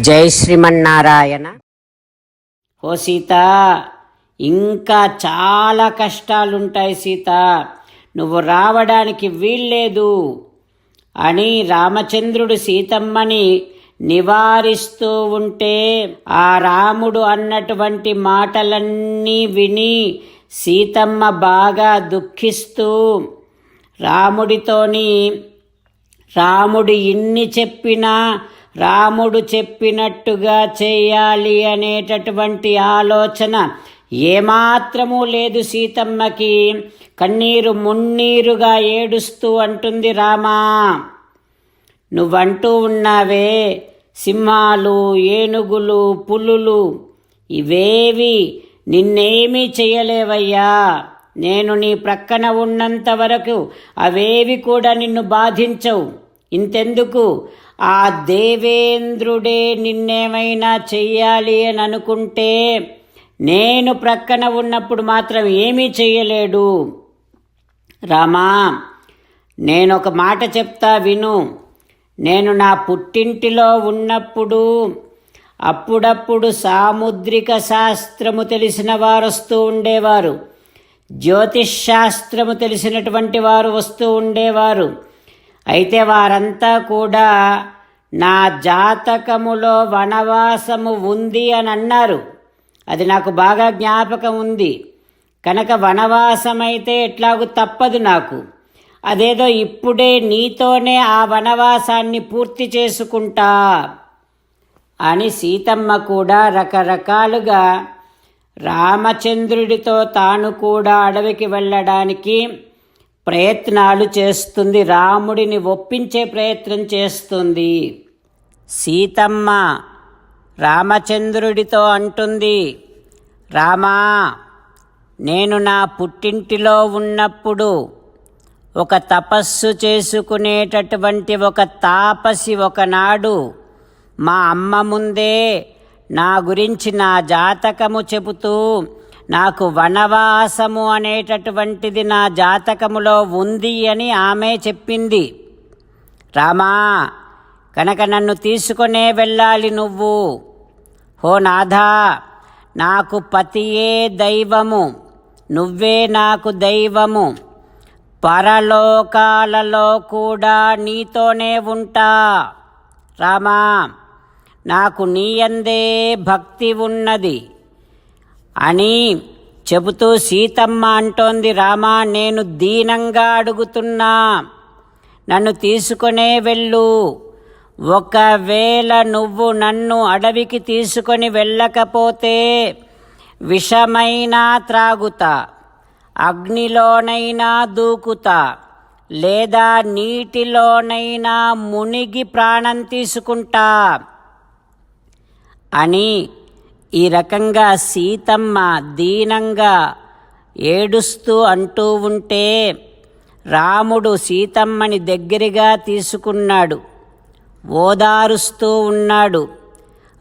జై శ్రీమన్నారాయణ. ఓ సీత ఇంకా చాలా కష్టాలుంటాయి సీత. నువ్వు రావడానికి వీల్లేదు అని రామచంద్రుడు సీతమ్మని నివారిస్తూ ఉంటే ఆ రాముడు అన్నటువంటి మాటలన్నీ విని సీతమ్మ బాగా దుఃఖిస్తూ రాముడితోని రాముడు ఇన్ని చెప్పినా రాముడు చెప్పినట్టుగా చేయాలి అనేటటువంటి ఆలోచన ఏమాత్రము లేదు సీతమ్మకి. కన్నీరు మున్నీరుగా ఏడుస్తూ అంటుంది రామా. నువ్వంటూ ఉన్నావే సింహాలు ఏనుగులు పులులు ఇవేవి నిన్నేమీ చేయలేవయ్యా. నేను నీ ప్రక్కన ఉన్నంత వరకు అవేవి కూడా నిన్ను బాధించవు. ఇంతెందుకు? ఆ దేవేంద్రుడే నిన్నేమైనా చెయ్యాలి అని అనుకుంటే నేను ప్రక్కన ఉన్నప్పుడు మాత్రం ఏమీ చెయ్యలేడు. రామా నేను ఒక మాట చెప్తా విను. నేను నా పుట్టింటిలో ఉన్నప్పుడు అప్పుడప్పుడు సాముద్రిక శాస్త్రము తెలిసిన వారు వస్తూ ఉండేవారు. జ్యోతిష్ శాస్త్రము తెలిసినటువంటి వారు వస్తూ ఉండేవారు. అయితే వారంతా కూడా నా జాతకములో వనవాసము ఉంది అని అన్నారు. అది నాకు బాగా జ్ఞాపకం ఉంది. కనుక వనవాసమైతే ఎట్లాగూ తప్పదు నాకు. అదేదో ఇప్పుడే నీతోనే ఆ వనవాసాన్ని పూర్తి చేసుకుంటా అని సీతమ్మ కూడా రకరకాలుగా రామచంద్రుడితో తాను కూడా అడవికి వెళ్ళడానికి ప్రయత్నాలు చేస్తుంది. రాముడిని ఒప్పించే ప్రయత్నం చేస్తుంది. సీతమ్మ రామచంద్రుడితో అంటుంది రామా నేను నా పుట్టింటిలో ఉన్నప్పుడు ఒక తపస్సు చేసుకునేటటువంటి ఒక తాపసి ఒకనాడు మా అమ్మ ముందే నా గురించి నా జాతకము చెబుతూ నాకు వనవాసము అనేటటువంటిది నా జాతకములో ఉంది అని ఆమె చెప్పింది. రామా కనుక నన్ను తీసుకునే వెళ్ళాలి నువ్వు. హో నాథా నాకు పతియే దైవము నువ్వే నాకు దైవము. పరలోకాలలో కూడా నీతోనే ఉంటా. రామా నాకు నీయందే భక్తి ఉన్నది. అని చెబుతూ సీతమ్మ అంటోంది రామా నేను దీనంగా అడుగుతున్నా. నన్ను తీసుకునే వెళ్ళు. ఒకవేళ నువ్వు నన్ను అడవికి తీసుకొని వెళ్ళకపోతే విషమైనా త్రాగుతా అగ్నిలోనైనా దూకుతా లేదా నీటిలోనైనా మునిగి ప్రాణం తీసుకుంటా అని ఈ రకంగా సీతమ్మ దీనంగా ఏడుస్తూ అంటూ ఉంటే రాముడు సీతమ్మని దగ్గరగా తీసుకున్నాడు. ఓదారుస్తూ ఉన్నాడు.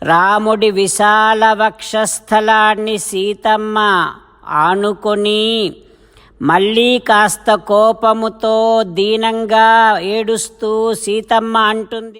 రాముడి విశాల వక్షస్థలాన్ని సీతమ్మ ఆనుకొని మళ్ళీ కాస్త కోపముతో దీనంగా ఏడుస్తూ సీతమ్మ అంటుంది.